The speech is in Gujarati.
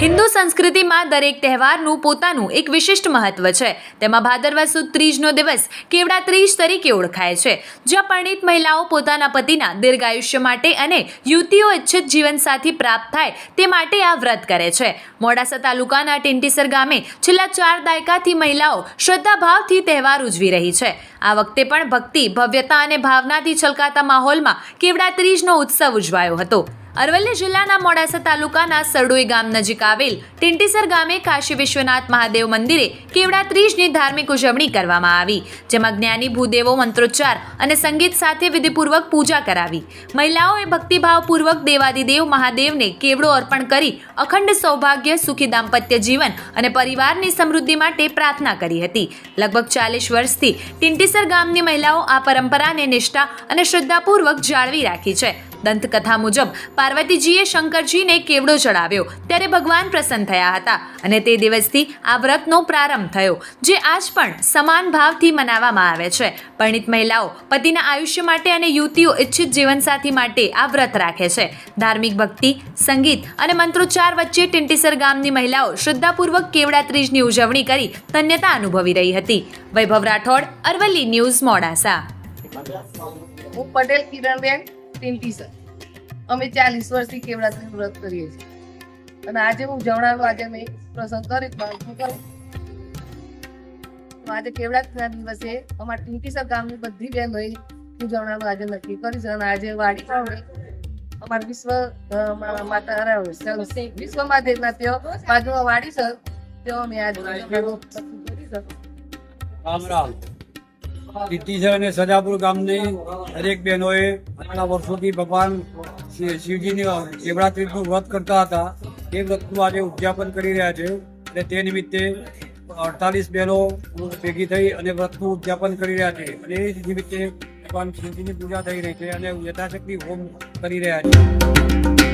હિન્દુ સંસ્કૃતિમાં દરેક તહેવારનું પોતાનું એક વિશિષ્ટ મહત્વ છે. તેમાં ભાદરવા સુદ ત્રીજનો દિવસ કેવડા ત્રીજ તરીકે ઓળખાય છે, જ્યાં પરિણીત મહિલાઓ પોતાના પતિના દીર્ઘાયુષ્ય માટે અને યુવતીઓ ઈચ્છિત જીવનસાથી પ્રાપ્ત થાય તે માટે આ વ્રત કરે છે. મોડાસા તાલુકાના ટિંટીસર ગામે છેલ્લા ચાર દાયકાથી મહિલાઓ શ્રદ્ધાભાવથી તહેવાર ઉજવી રહી છે. આ વખતે પણ ભક્તિ, ભવ્યતા અને ભાવનાથી છલકાતા માહોલમાં કેવડા ત્રીજનો ઉત્સવ ઉજવાયો હતો. અરવલ્લી જિલ્લાના મોડાસા તાલુકાના સરડોઈ ગામ નજીક આવેલ ટિંટીસર ગામે કાશી વિશ્વનાથ મહાદેવ મંદિરે કેવડા ત્રીજની ધાર્મિક ઉજવણી કરવામાં આવી, જેમાં જ્ઞાની ભૂદેવો મંત્રોચ્ચાર અને સંગીત સાથે વિધિપૂર્વક પૂજા કરાવી. મહિલાઓએ ભક્તિભાવપૂર્વક દેવાદિદેવ મહાદેવને કેવડો અર્પણ કરી અખંડ સૌભાગ્ય, સુખી દાંપત્ય જીવન અને પરિવારની સમૃદ્ધિ માટે પ્રાર્થના કરી હતી. લગભગ ચાલીસ વર્ષથી ટિંટીસર ગામની મહિલાઓ આ પરંપરાને નિષ્ઠા અને શ્રદ્ધાપૂર્વક જાળવી રાખી છે. દંતકથા મુજબ પાર્વતીજીએ શંકરજીને કેવડો ચડાવ્યો? ત્યારે ભગવાન પ્રસન્ન થયા હતા અને તે દિવસથી આ વ્રતનો પ્રારંભ થયો, જે આજ પણ સમાન ભાવથી મનાવવામાં આવે છે. પરિણીત મહિલાઓ પતિના આયુષ્ય માટે અને યુવતીઓ ઈચ્છિત જીવનસાથી માટે આ વ્રત રાખે છે. ધાર્મિક ભક્તિ, સંગીત અને મંત્રોચ્ચાર વચ્ચે ટિંટીસર ગામની મહિલાઓ શ્રદ્ધાપૂર્વક કેવડા ત્રીજની ઉજવણી કરી ધન્યતા અનુભવી રહી હતી. વૈભવ રાઠોડ, અરવલ્લી ન્યૂઝ મોડાસા. હું પટેલ કિરણબેન ટીન્ટી સર અમે ચાલીસ વર્ષથી કેવડાથી વ્રત કરીએ છીએ. અને આજે હું જણાવ્યું આજે મેં પ્રસંગ કરી આજે કેવડાના દિવસે અમારા ટીંટીસર ગામની બધી બહેનોએ હું જણાવ્યું આજે નક્કી કરી છે અને આજે વાડી પણ અમારા વિશ્વ માતા વિશ્વ મહાદેવના તેઓ બાજુમાં વાડી સર તેઓ અમે આજે કરી છે. રામ રામ. ટીટીસર અને સજાપુર ગામની દરેક બહેનોએ આટલા વર્ષોથી ભગવાન શિવ- શિવજીની શિવરાત્રીનું વ્રત કરતા હતા. એ વ્રતનું આજે ઉદયાપન કરી રહ્યા છે અને તે નિમિત્તે અડતાલીસ બહેનો ભેગી થઈ અને વ્રતનું ઉદયાપન કરી રહ્યા છે અને એ નિમિત્તે ભગવાન શિવજીની પૂજા થઈ રહી છે અને યથાશક્તિ હોમ કરી રહ્યા છે.